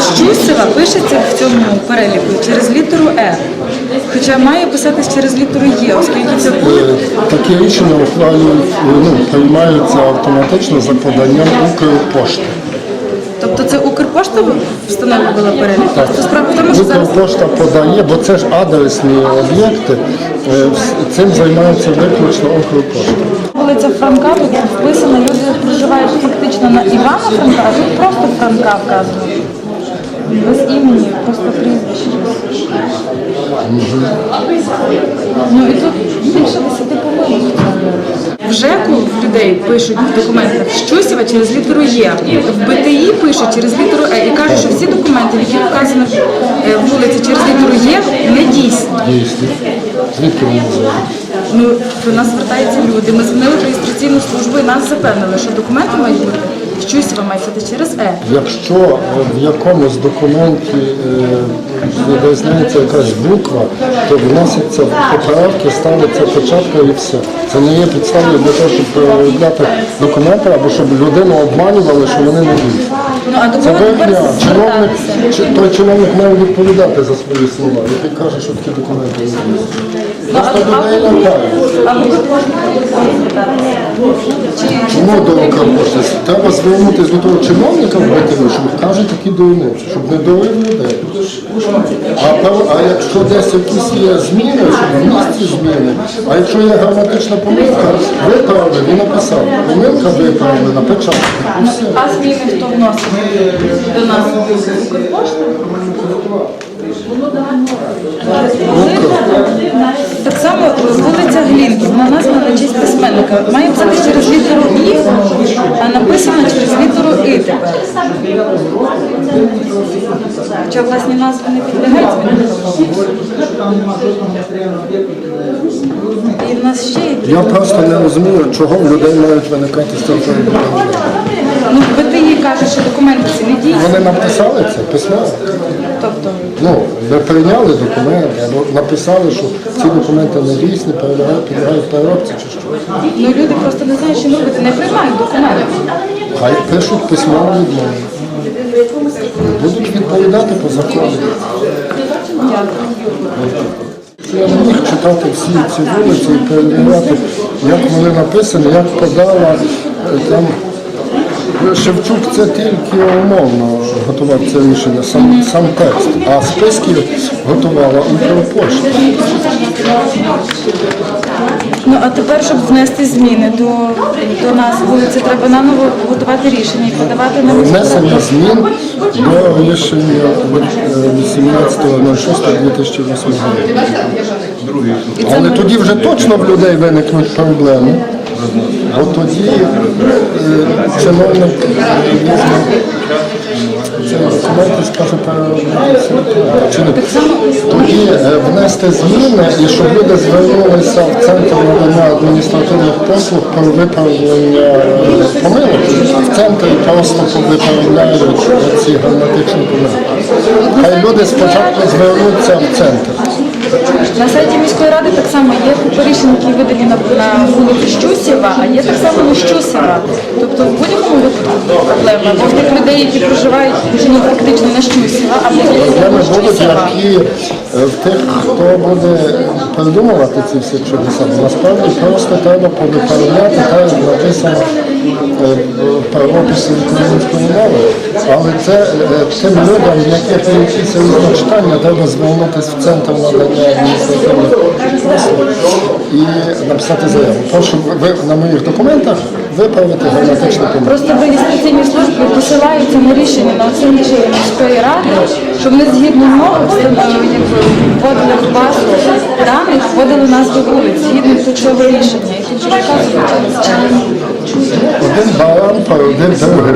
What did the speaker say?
Щусева пишеться в цьому переліку через літеру Е. Хоча має писатись через літеру Є, оскільки це Е, Такі рішення ну, приймаються автоматично за поданням Укрпошти. Тобто це Укрпошта встановлювала перелік? Це справа в тому, що зараз Укрпошта подає, бо це ж адресні об'єкти, е, цим займається виключно Укрпошта. вулиця Франка, тут вписано, люди проживають фактично на Івана Франка, а тут просто Франка вказано. Без імені, просто прізвище. Ну і тут більше десяти помилок. В ЖЕКу в людей пишуть в документах Щусєва через літеру Є. В БТІ пишуть через літеру Е і кажуть, що всі документи, в яких вказано е, вулиці через літеру Є, не дійсні. Дійсно. Звідки вони знають? Ну, до нас звертаються люди. Ми дзвонили в реєстраційну службу і нас запевнили, що документи мають бути Щусєва ви маєте через Е. Якщо е, в якомусь документі не відрізняється якась буква, то вноситься в поправки, ставиться початку і все. Це не є підставою для того, щоб переробляти документи або щоб людину обманювали, що вони не дійсні. Ну а до Це кого тепер брехня. Чиновник, звертатися? чи- той чиновник має відповідати за свої слова, який каже, що такі документи не дійсні. Ну, а, Просто людей а, лякають. а ви можете звертатися? Чому до Укрпошти? Треба звернутися до того чиновника в БТВ, що каже такі дурниці, щоб не дурив людей. А, пев- а якщо десь якісь є зміни, щоб в місті зміни, а якщо є граматична помилка, виправили, він написав. Помилка. І все. А зміни хто вносить до нас? Укрпошта? Так само вулиця Глінків, на названа на честь письменника. Має писати через літеру І, а написано через літеру І тепер. Хоча власні назви не підлягають. І в нас ще є Я просто не розумію, чого в людей мають виникати з цього проблеми. ну, БТІ каже, що документи ці не дійсні. Вони написали це, письмово. Тобто Ну, не прийняли документи, або написали, що ці документи не дійсні, перелягають, підлягають переробці чи що. Ну люди просто не знають, що робити, не приймають документи. Хай пишуть письмову відмову. Будуть відповідати по закону. Я не міг читати всі ці вулиці і перевіряти, як вони написані, як подала е, там. Шевчук це тільки умовно готував це рішення, сам, сам текст, а списки готувала Укрпошта. Ну а тепер, щоб внести зміни до, до нас вулиці, треба наново готувати рішення і подавати на Внесення змін до рішення від, е, 18.06.2008 року. Але тоді вже точно в людей виникнуть проблеми, бо тоді е, не тоді е, внести зміни і щоб люди звернулися в центр надання адміністративних послуг про виправлення е, помилок. В центрі просто виправляють ці граматичні помилки. Хай люди спочатку звернуться в центр. На сайті міської ради так само є купа які видані на, на вулиці Щусєва, а є так само на Щусєва. Тобто в будь-якому випадку проблема. Бо в тих людей, які проживають ну, фактично на Щусєва, або Проблеми на будуть, Щусєва. які е, в тих, хто буде придумувати ці всі чудеса. Насправді просто треба повиправляти, так як написано е, в правописі української. Але це е, тим людям, в яких є якісь треба звернутися в центр надання адміністративних послуг і написати заяву. Прошу ви на моїх документах виправити граматичну помилку. Просто в реєстраційній службі посилаються на рішення на оцінки міської ради, що вони згідно мов встановлюють, вводили в базу даних, вводили назви вулиць, згідно до цього рішення. І тут же вказується. Один баран породив другий.